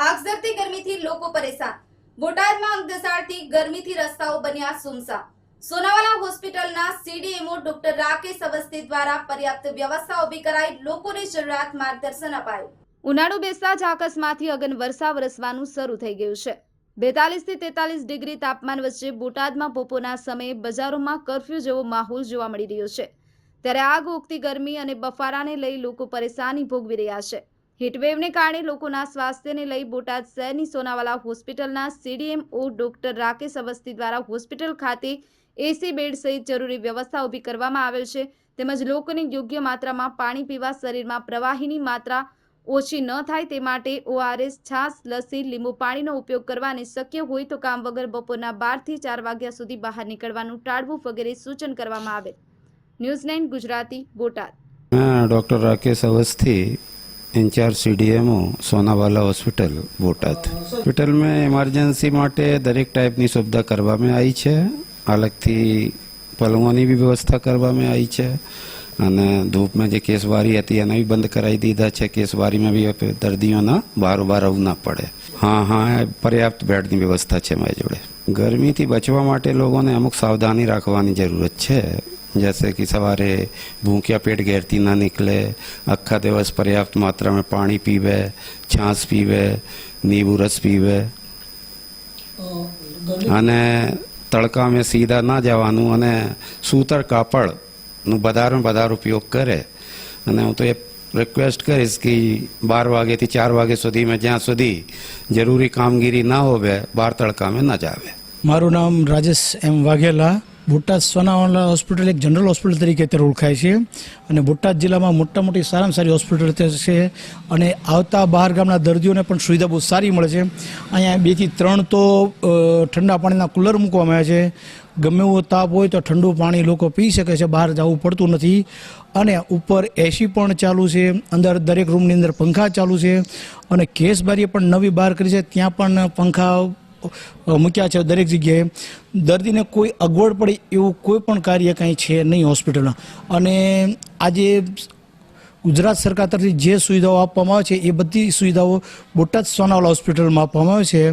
આગઝરતી ગરમીથી લોકો પરેશાન. બોટાદમાં અંગદસાડથી ગરમીથી રસ્તાઓ બન્યા સુમસા સોનાવાલા હોસ્પિટલના સીડીએમઓ ડોક્ટર રાકેશ અવસ્થી દ્વારા પર્યાપ્ત વ્યવસ્થા ઊભી કરાઈ લોકોને જરૂરિયાત માર્ગદર્શન અપાયું. ઉનાળુ બેસતા જ અગન વર્ષા વરસવાનું શરૂ થઈ ગયું છે. બેતાલીસથી તેતાલીસ ડિગ્રી તાપમાન વચ્ચે બોટાદમાં બપોરના સમયે બજારોમાં કરફ્યુ જેવો માહોલ જોવા મળી રહ્યો છે. ત્યારે આગ ઉગતી ગરમી અને બફારાને લઈ લોકો પરેશાની ભોગવી રહ્યા છે. હીટવેવને કારણે લોકોના સ્વાસ્થ્યને લઈ બોટાદ શહેરની સોનાવાલા હોસ્પિટલના સીડીએમઓ ડોક્ટર રાકેશ અવસ્થી દ્વારા હોસ્પિટલ ખાતે એસી બેડ સહિત જરૂરી વ્યવસ્થા ઊભી કરવામાં આવેલ છે. તેમજ લોકોને યોગ્ય માત્રામાં પાણી પીવા શરીરમાં પ્રવાહીની માત્રા ઓછી ન થાય તે માટે ઓઆરએસ છાશ લસી લીંબુ પાણીનો ઉપયોગ કરવા અને શક્ય હોય તો કામ વગર બપોરના બારથી ચાર વાગ્યા સુધી બહાર નીકળવાનું ટાળવું વગેરે સૂચન કરવામાં આવે news nine Gujarati, Botad. Doctor Rakesh Awasthi incharge CDMO Sonawala hospital, Botad. હોસ્પિટલમાં ઇમરજન્સી માટે દરેક ટાઈપની સુવિધા કરવામાં આવી છે. અલગથી પલવોની બી વ્યવસ્થા કરવામાં આવી છે. અને ધૂપમાં જે કેસવારી હતી, એને બી બંધ કરાવી દીધા છે. કેસવારીમાં બી દર્દીઓના બારોબાર આવવું ના પડે. હા હા પર્યાપ્ત બેડની વ્યવસ્થા છે મારી જોડે. ગરમીથી બચવા માટે લોકોને અમુક સાવધાની રાખવાની જરૂરત છે. જૈસે કે સવારે ભૂખ્યા પેટ ઘેરથી ના નીકળે આખા દિવસ પર્યાપ્ત માત્રામાં પાણી પીવે છાશ પીવે નીંબુ રસ પીવે અને તડકામાં સીધા ના જવાનું અને સૂતર કાપડનું વધારેમાં વધારે ઉપયોગ કરે અને હું તો એ રિક્વેસ્ટ કરીશ કે બાર વાગ્યાથી ચાર વાગ્યા સુધી મેં જ્યાં સુધી જરૂરી કામગીરી ના હોવે બાર તડકામાં ના જાવે મારું નામ રાજેશ એમ વાઘેલા બોટાદ સોનાવાલા હોસ્પિટલ એક જનરલ હોસ્પિટલ તરીકે અત્યારે ઓળખાય છે અને બોટાદ જિલ્લામાં મોટા મોટી સારામાં સારી હોસ્પિટલ છે અને આવતા બહાર ગામના દર્દીઓને પણ સુવિધા બહુ સારી મળે છે. અહીંયા બેથી ત્રણ તો ઠંડા પાણીના કુલર મૂકવામાં આવ્યા છે. ગમે એવો તાપ હોય તો ઠંડુ પાણી લોકો પી શકે છે, બહાર જવું પડતું નથી. અને ઉપર એસી પણ ચાલુ છે, અંદર દરેક રૂમની અંદર પંખા ચાલુ છે અને કેસ બારીએ પણ નવી બહાર કરી છે, ત્યાં પણ પંખા મૂક્યા છે દરેક જગ્યાએ. દર્દીને કોઈ અગવડ પડે એવું કોઈ પણ કાર્ય કાંઈ છે નહીં હોસ્પિટલમાં. અને આજે ગુજરાત સરકાર તરફથી જે સુવિધાઓ આપવામાં આવે છે, એ બધી સુવિધાઓ બોટાદ સોનાવાલા હોસ્પિટલમાં આપવામાં આવે છે.